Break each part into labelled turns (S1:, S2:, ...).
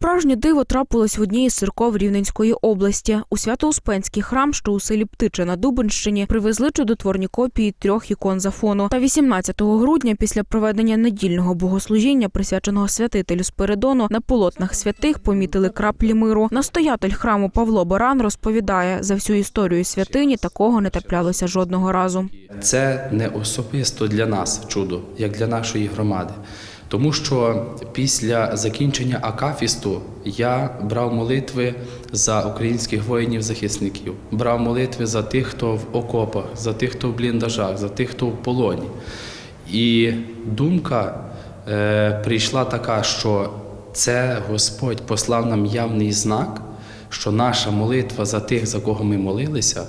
S1: Справжнє диво трапилось в одній із церков Рівненської області. У Свято-Успенський храм, що у селі Птиче на Дубенщині, привезли чудотворні копії трьох ікон зафону. Та 18 грудня, після проведення недільного богослужіння, присвяченого святителю Спиридону, на полотнах святих помітили краплі миру. Настоятель храму Павло Баран розповідає, за всю історію святині такого не траплялося жодного разу.
S2: Це не особисто для нас чудо, як для нашої громади. Тому що після закінчення Акафісту я брав молитви за українських воїнів-захисників, брав молитви за тих, хто в окопах, за тих, хто в бліндажах, за тих, хто в полоні. І думка е, прийшла така, що це Господь послав нам явний знак, що наша молитва за тих, за кого ми молилися,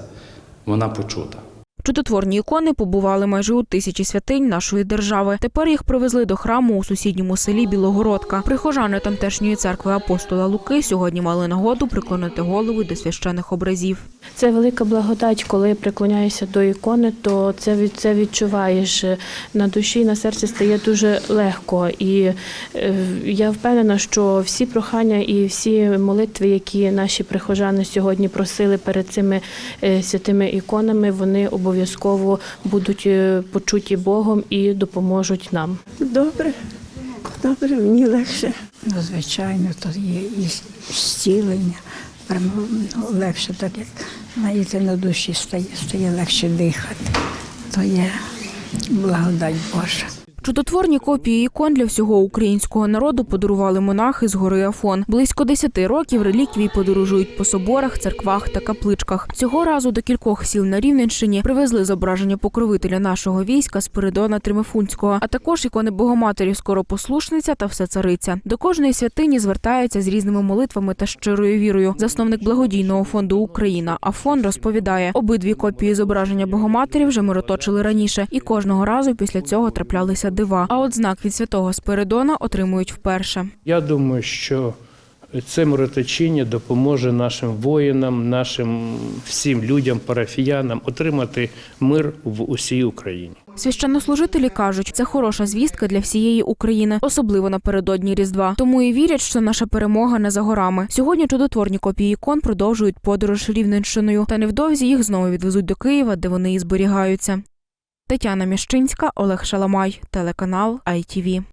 S2: вона почута.
S1: Чудотворні ікони побували майже у тисячі святинь нашої держави. Тепер їх привезли до храму у сусідньому селі Білогородка. Прихожани тамтешньої церкви апостола Луки сьогодні мали нагоду приклонити голови до священих образів.
S3: Це велика благодать, коли приклоняєшся до ікони, то це від це відчуваєш на душі, і на серці стає дуже легко. І е, я впевнена, що всі прохання і всі молитви, які наші прихожани сьогодні просили перед цими е, святими іконами, вони обов'язково будуть е, почуті Богом і допоможуть нам.
S4: Добре, добре, мені легше.
S5: Ну, звичайно, то є і зцілення. Прямо ну, легше так, як знаєте, на душі стає, стає легше дихати. То є благодать Божа.
S1: Чудотворні копії ікон для всього українського народу подарували монахи з гори Афон. Близько 10 років реліквії подорожують по соборах, церквах та капличках. Цього разу до кількох сіл на Рівненщині привезли зображення покровителя нашого війська Спиридона Тримифунського, а також ікони Богоматері Скоропослушниця та Всецариця. До кожної святині звертаються з різними молитвами та щирою вірою. Засновник благодійного фонду Україна Афон розповідає, обидві копії зображення Богоматері вже мироточили раніше, і кожного разу після цього траплялися дива. А от знак від святого Спиридона отримують вперше.
S6: Я думаю, що це мироточіння допоможе нашим воїнам, нашим всім людям, парафіянам отримати мир в усій Україні.
S1: Священнослужителі кажуть, це хороша звістка для всієї України, особливо напередодні Різдва. Тому і вірять, що наша перемога не за горами. Сьогодні чудотворні копії ікон продовжують подорож Рівненщиною, та невдовзі їх знову відвезуть до Києва, де вони і зберігаються. Тетяна Міщинська, Олег Шаламай, телеканал ITV.